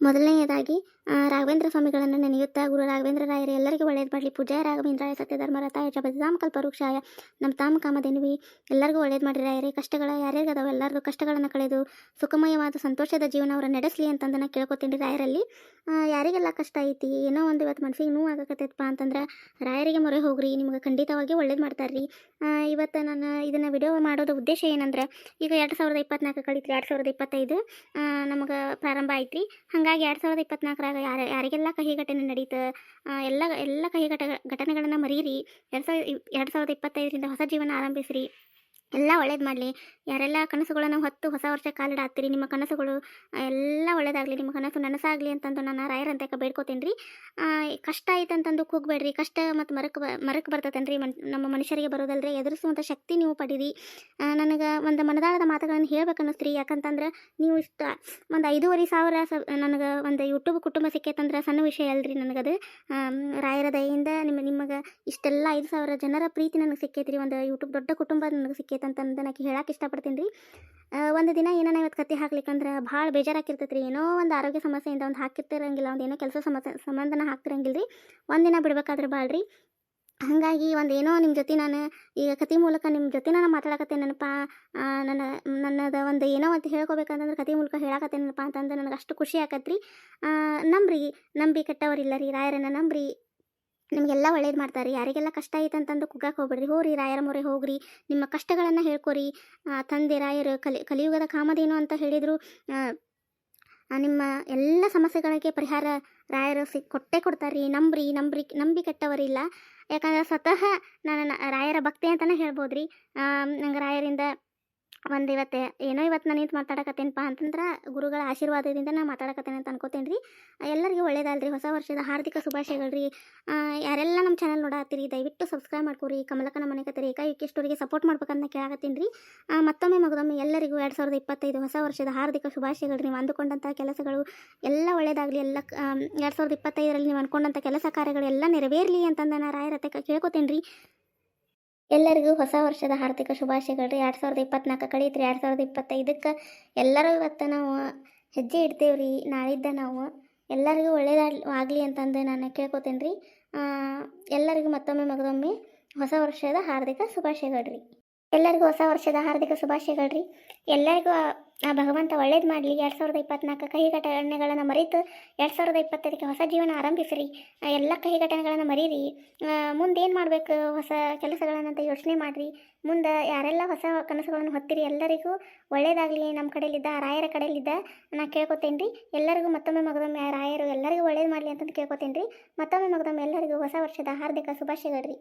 ಮೊದಲನೆಯದಾಗಿ ರಾಘವೇಂದ್ರ ಸ್ವಾಮಿಗಳನ್ನು ನೆನೆಯುತ್ತಾ, ಗುರು ರಾಘವೇಂದ್ರ ರಾಯರು ಎಲ್ಲರಿಗೂ ಒಳ್ಳೆಯದು ಮಾಡಲಿ. ಪೂಜಾ ರಾಘವೇಂದ್ರಾಯ ಸತ್ಯಧರ್ಮರತಾಯ ಬದಾಮ ಕಲ್ಪವೃಕ್ಷಾಯ ನಮ್ಮ ತಾಮ ಕಾಮಧೇನುವಿ. ಎಲ್ಲರಿಗೂ ಒಳ್ಳೇದು ಮಾಡಿ ರಾಯರೇ. ಕಷ್ಟಗಳ ಯಾರ್ಯಾರಿಗದಾವ ಎಲ್ಲರದು ಕಷ್ಟಗಳನ್ನು ಕಳೆದು, ಸುಖಮಯವಾದ ಸಂತೋಷದ ಜೀವನ ಅವರ ನಡೆಸಲಿ ಅಂತಂದನ್ನು ಕೇಳ್ಕೊತೀನಿ ರಾಯರಲ್ಲಿ. ಯಾರಿಗೆಲ್ಲ ಕಷ್ಟ ಐತಿ? ಏನೋ ಒಂದು ಇವತ್ತು ಮನಸ್ಸಿಗೆ ನೋವು ಆಗಕತ್ತೈತಪ್ಪ ಅಂತಂದ್ರೆ ರಾಯರಿಗೆ ಮೊರೆ ಹೋಗ್ರಿ. ನಿಮ್ಗೆ ಖಂಡಿತವಾಗಿ ಒಳ್ಳೇದು ಮಾಡ್ತಾರ್ರಿ. ಇವತ್ತು ನಾನು ಇದನ್ನು ವಿಡಿಯೋ ಮಾಡೋದು ಉದ್ದೇಶ ಏನಂದ್ರೆ, ಈಗ ಎರಡು ಸಾವಿರದ ಇಪ್ಪತ್ನಾಲ್ಕು ಕಳೀತ್ರಿ. ಎರಡು ಸಾವಿರದ ಇಪ್ಪತ್ತೈದು ನಮಗೆ ಪ್ರಾರಂಭ ಐತ್ರಿ ಹಾಗಾಗಿ ಎರಡು ಸಾವಿರದ ಇಪ್ಪತ್ನಾಲ್ಕರಾಗ ಯಾರ, ಯಾರಿಗೆಲ್ಲ ಕಹಿ ಘಟನೆ ನಡೀತು ಎಲ್ಲ ಎಲ್ಲ ಕಹಿ ಘಟ ಘಟನೆಗಳನ್ನು ಮರೀರಿ, ಎರಡು ಸಾವಿರ, ಎರಡು ಸಾವಿರದ ಇಪ್ಪತ್ತೈದರಿಂದ ಹೊಸ ಜೀವನ ಆರಂಭಿಸ್ರಿ. ಎಲ್ಲ ಒಳ್ಳೇದು ಮಾಡಲಿ. ಯಾರೆಲ್ಲ ಕನಸುಗಳನ್ನು ಹೊತ್ತು ಹೊಸ ವರ್ಷ ಕಾಲಿಡಾತ್ತೀರಿ, ನಿಮ್ಮ ಕನಸುಗಳು ಎಲ್ಲ ಒಳ್ಳೇದಾಗಲಿ, ನಿಮ್ಮ ಕನಸು ನನಸಾಗಲಿ ಅಂತಂದು ನಾನು ರಾಯರಂತಕ ಬೇಡ್ಕೋತೀನಿ ರೀ ಕಷ್ಟ ಐತಂತಂದು ಕೂಗಬೇಡ್ರಿ. ಕಷ್ಟ ಮತ್ತು ಮರಕ್ಕೆ ಮರಕ್ಕೆ ಬರ್ತೈತೇನ್ರಿ ಮನ್, ನಮ್ಮ ಮನುಷ್ಯರಿಗೆ ಬರೋದಲ್ರಿ ಎದುರಿಸುವಂಥ ಶಕ್ತಿ ನೀವು ಪಡೀರಿ. ನನಗೆ ಒಂದು ಮನದಾಳದ ಮಾತುಗಳನ್ನು ಹೇಳ್ಬೇಕು ಅನ್ನಿಸ್ತ್ರಿ ಯಾಕಂತಂದ್ರೆ ನೀವು ಇಷ್ಟ, ಒಂದು ಐದೂವರೆ ಸಾವಿರ ಸ, ನನಗೆ ಒಂದು ಯೂಟ್ಯೂಬ್ ಕುಟುಂಬ ಸಿಕ್ಕೈತಂದ್ರೆ ಸಣ್ಣ ವಿಷಯ ಅಲ್ರಿ ನನಗದು. ರಾಯರ ದಯೆಯಿಂದ ನಿಮ್ಮ, ನಿಮಗೆ ಇಷ್ಟೆಲ್ಲ ಐದು ಸಾವಿರ ಜನರ ಪ್ರೀತಿ ನನಗೆ ಸಿಕ್ಕೈತ್ರಿ. ಒಂದು ಯೂಟ್ಯೂಬ್ ದೊಡ್ಡ ಕುಟುಂಬ ನನಗೆ ಸಿಕ್ಕೈತೆ ಅಂತಂದು ನಾಕಿ ಹೇಳಕ್ಕೆ ಇಷ್ಟಪಡ್ತೀನಿ ರೀ. ಒಂದು ದಿನ ಏನಾನ ಇವತ್ತು ಕತ್ತಿ ಹಾಕ್ಲಿಕ್ಕಂದ್ರೆ ಭಾಳ ಬೇಜಾರಾಗಿರ್ತೈತೆ ರೀ ಏನೋ ಒಂದು ಆರೋಗ್ಯ ಸಮಸ್ಯೆಯಿಂದ ಒಂದು ಹಾಕಿರ್ತಿರಂಗಿಲ್ಲ, ಒಂದು ಏನೋ ಕೆಲಸ ಸಮಸ್ಯೆ, ಸಂಬಂಧನ ಹಾಕ್ತಿರಂಗಿಲ್ಲ ರೀ ಒಂದಿನ ಬಿಡ್ಬೇಕಾದ್ರೆ ಭಾಳ ರೀ. ಹಾಗಾಗಿ ಒಂದು ಏನೋ ನಿಮ್ಮ ಜೊತೆ ನಾನು, ಈಗ ಕತೆ ಮೂಲಕ ನಿಮ್ಮ ಜೊತೆ ನಾನು ಮಾತಾಡಕತ್ತೇನಪ್ಪ ನನ್ನ, ನನ್ನದು ಒಂದು ಏನೋ ಅಂತ ಹೇಳ್ಕೊಬೇಕಂತಂದ್ರೆ ಕತೆ ಮೂಲಕ ಹೇಳಕತ್ತೇನಪ್ಪ ಅಂತಂದ್ರೆ ನನಗೆ ಅಷ್ಟು ಖುಷಿ ಆಕತ್ರಿ. ನಂಬ್ರಿ, ನಂಬಿ ಕೆಟ್ಟವರಿಲ್ಲ ರೀ. ರಾಯರನ್ನ ನಂಬ್ರಿ. ನಿಮಗೆಲ್ಲ ಒಳ್ಳೇದು ಮಾಡ್ತಾರೆ ಯಾರಿಗೆಲ್ಲ ಕಷ್ಟ ಐತೆ ಅಂತಂದು ಕುಗ್ಗಕ್ಕೆ ಹೋಗ್ಬೇಡ್ರಿ. ಹೋಗ್ರಿ ರಾಯರ ಮೊರೆ ಹೋಗ್ರಿ. ನಿಮ್ಮ ಕಷ್ಟಗಳನ್ನು ಹೇಳ್ಕೊರಿ. ತಂದೆ, ರಾಯರು, ಕಲಿ, ಕಲಿಯುಗದ ಕಾಮದೇನು ಅಂತ ಹೇಳಿದರು ನಿಮ್ಮ ಎಲ್ಲ ಸಮಸ್ಯೆಗಳಿಗೆ ಪರಿಹಾರ ರಾಯರು ಸಿ, ಕೊಟ್ಟೇ ಕೊಡ್ತಾರೆ ರೀ ನಂಬ್ರಿ ನಂಬ್ರಿ, ನಂಬಿ ಕೆಟ್ಟವರಿಲ್ಲ. ಯಾಕಂದ್ರೆ ಸ್ವತಃ ನಾನು ರಾಯರ ಭಕ್ತಿ ಅಂತಲೇ ಹೇಳ್ಬೋದು ರೀ ನಂಗೆ ರಾಯರಿಂದ ಒಂದು ಇವತ್ತು, ಏನೋ ಇವತ್ತು ನಾನು ನಿಂತು ಮಾತಾಡಕತ್ತೇನಪ್ಪ ಅಂತಂದ್ರೆ ಗುರುಗಳ ಆಶೀರ್ವಾದದಿಂದ ನಾನು ಮಾತಾಡಕತ್ತೇನೆ ಅಂತ ಅನ್ಕೋತೇನೆ ರೀ ಎಲ್ಲರಿಗೂ ಒಳ್ಳೇದಲ್ರಿ ಹೊಸ ವರ್ಷದ ಹಾರ್ದಿಕ ಶುಭಾಶಯಗಳು ರೀ ಯಾರೆಲ್ಲ ನಮ್ಮ ಚಾನಲ್ ನೋಡತ್ತೀರಿ, ದಯವಿಟ್ಟು ಸಬ್ಸ್ಕ್ರೈಬ್ ಮಾಡ್ಕೊರಿ ಕಮಲಕನ ಮನೆ ರೇಖಾ ಯುಕೆ ಸ್ಟೋರಿಗೆ ಸಪೋರ್ಟ್ ಮಾಡ್ಬೇಕಂತ ಕೇಳಾಕತ್ತೀನಿ ರೀ ಮತ್ತೊಮ್ಮೆ ಮಗದೊಮ್ಮೆ ಎಲ್ಲರಿಗೂ ಎರಡು ಸಾವಿರದ ಇಪ್ಪತ್ತೈದು ಹೊಸ ವರ್ಷದ ಹಾರ್ದಿಕ ಶುಭಾಶಯಗಳು ನೀವು ಅಂದುಕೊಂಡಂಥ ಕೆಲಸಗಳು ಎಲ್ಲ ಒಳ್ಳೇದಾಗಲಿ, ಎಲ್ಲ ಎರಡು ಸಾವಿರದ ಇಪ್ಪತ್ತೈದರಲ್ಲಿ ನೀವು ಅಂದ್ಕೊಂಡಂಥ ಕೆಲಸ ಕಾರ್ಯಗಳು ಎಲ್ಲ ನೆರವೇರಲಿ ಅಂತಂದು ನಾನು ರಾಯರತ್ತೆ ಕೇಳ್ಕೊತೇನೆ ರೀ ಎಲ್ಲರಿಗೂ ಹೊಸ ವರ್ಷದ ಹಾರ್ದಿಕ ಶುಭಾಶಯಗಳು ರೀ ಎರಡು ಸಾವಿರದ ಇಪ್ಪತ್ನಾಲ್ಕು ಕಳೀತ್ರಿ. ಎರಡು ಸಾವಿರದ ಇಪ್ಪತ್ತೈದಕ್ಕೆ ಎಲ್ಲರೂ ಇವತ್ತು ನಾವು ಹೆಜ್ಜೆ ಇಡ್ತೇವೆ ರೀ ನಾಳಿದ್ದ ನಾವು ಎಲ್ಲರಿಗೂ ಒಳ್ಳೆಯದಾಗಲಿ ಆಗಲಿ ಅಂತಂದು ನಾನು ಕೇಳ್ಕೊತೇನೆ ರೀ ಎಲ್ಲರಿಗೂ ಮತ್ತೊಮ್ಮೆ ಮಗದೊಮ್ಮೆ ಹೊಸ ವರ್ಷದ ಹಾರ್ದಿಕ ಶುಭಾಶಯಗಳು ರೀ ಎಲ್ಲರಿಗೂ ಹೊಸ ವರ್ಷದ ಹಾರ್ದಿಕ ಶುಭಾಶಯಗಳು ರೀ ಎಲ್ಲರಿಗೂ ಆ- ಭಗವಂತ ಒಳ್ಳೇದು ಮಾಡಲಿ. ಎರಡು ಸಾವಿರದ ಇಪ್ಪತ್ನಾಲ್ಕು ಕಹಿ ಘಟನೆಗಳನ್ನು ಮರೆತು ಎರಡು ಸಾವಿರದ ಇಪ್ಪತ್ತೈದಕ್ಕೆ ಹೊಸ ಜೀವನ ಆರಂಭಿಸ್ರಿ. ಎಲ್ಲ ಕಹಿ ಘಟನೆಗಳನ್ನು ಮರೀರಿ ಮುಂದೆ ಏನು ಮಾಡಬೇಕು? ಹೊಸ ಕೆಲಸಗಳನ್ನಂತ ಯೋಚನೆ ಮಾಡಿರಿ. ಮುಂದೆ ಯಾರೆಲ್ಲ ಹೊಸ ಕನಸುಗಳನ್ನು ಹೊತ್ತಿರಿ, ಎಲ್ಲರಿಗೂ ಒಳ್ಳೇದಾಗಲಿ. ನಮ್ಮ ಕಡೆಯಲ್ಲಿದ್ದ ರಾಯರ ಕಡೆಯಲ್ಲಿದ್ದ ನಾನು ಕೇಳ್ಕೊತೇನೆ ರೀ ಎಲ್ಲರಿಗೂ ಮತ್ತೊಮ್ಮೆ ಮಗದೊಮ್ಮೆ ರಾಯರು ಎಲ್ಲರಿಗೂ ಒಳ್ಳೇದು ಮಾಡಲಿ ಅಂತಂದು ಕೇಳ್ಕೊತೇನೆ ರೀ ಮತ್ತೊಮ್ಮೆ ಮಗದೊಮ್ಮೆ ಎಲ್ಲರಿಗೂ ಹೊಸ ವರ್ಷದ ಹಾರ್ದಿಕ ಶುಭಾಶಯಗಳು ರೀ